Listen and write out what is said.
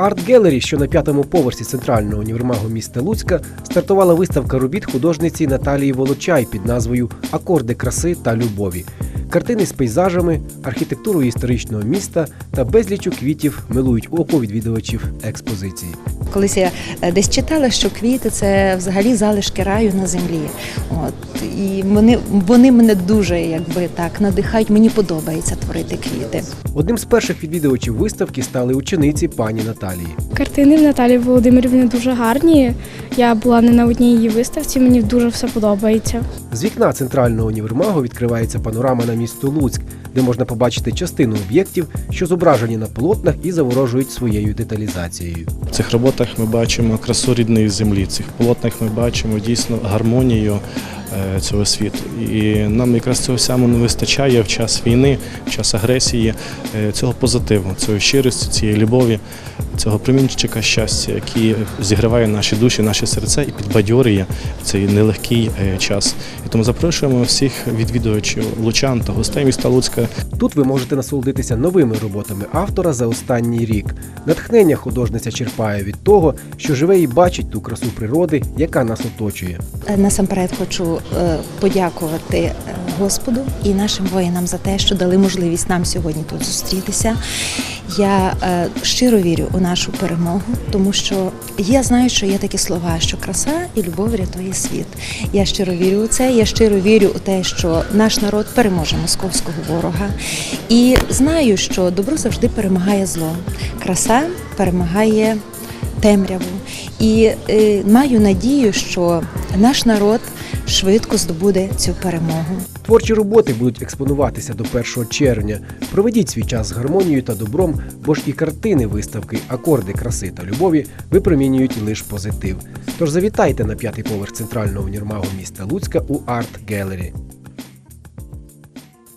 Арт Гелері, що на п'ятому поверсі центрального універмагу міста Луцька, стартувала виставка робіт художниці Наталії Волочай під назвою Акорди краси та любові. Картини з пейзажами, архітектурою історичного міста та безлічу квітів милують око відвідувачів експозиції. Колись я е, десь читала, що квіти це взагалі залишки раю на землі. От і вони, вони мене дуже якби так надихають. Мені подобається творити квіти. Одним з перших відвідувачів виставки стали учениці пані Наталії. Картини в Наталі Володимирівни дуже гарні. Я була не на одній її виставці, мені дуже все подобається. З вікна центрального універмагу відкривається панорама на місто Луцьк, де можна побачити частину об'єктів, що зображені на полотнах і заворожують своєю деталізацією. В цих роботах ми бачимо красу рідної землі. В цих полотнах ми бачимо дійсно гармонію е, цього світу. І нам якраз цього всього не вистачає в час війни, в час агресії, е, цього позитиву, цієї щирості, цієї любові, цього промінчика щастя, який зігріває наші душі, наші серця і підбадьорює в цей нелегкий е, час. І тому запрошуємо всіх відвідувачів лучан та гостей міста Луцька Тут ви можете насолодитися новими роботами автора за останній рік. Натхнення художниця черпає від того, що живе і бачить ту красу природи, яка нас оточує. Насамперед хочу е, подякувати е, Господу і нашим воїнам за те, що дали можливість нам сьогодні тут зустрітися. Я е, щиро вірю у нашу перемогу, тому що я знаю, що є такі слова, що краса і любов рятує світ. Я щиро вірю у це. Я щиро вірю у те, що наш народ переможе московського ворога. І знаю, що добро завжди перемагає зло. Краса перемагає темряву. І е, маю надію, що наш народ швидко здобуде цю перемогу. Творчі роботи будуть експонуватися до 1 червня. Проведіть свій час з гармонією та добром, бо ж і картини виставки Акорди краси та любові випромінюють лише позитив. Тож завітайте на п'ятий поверх центрального універмагу міста Луцька у Арт Гелері.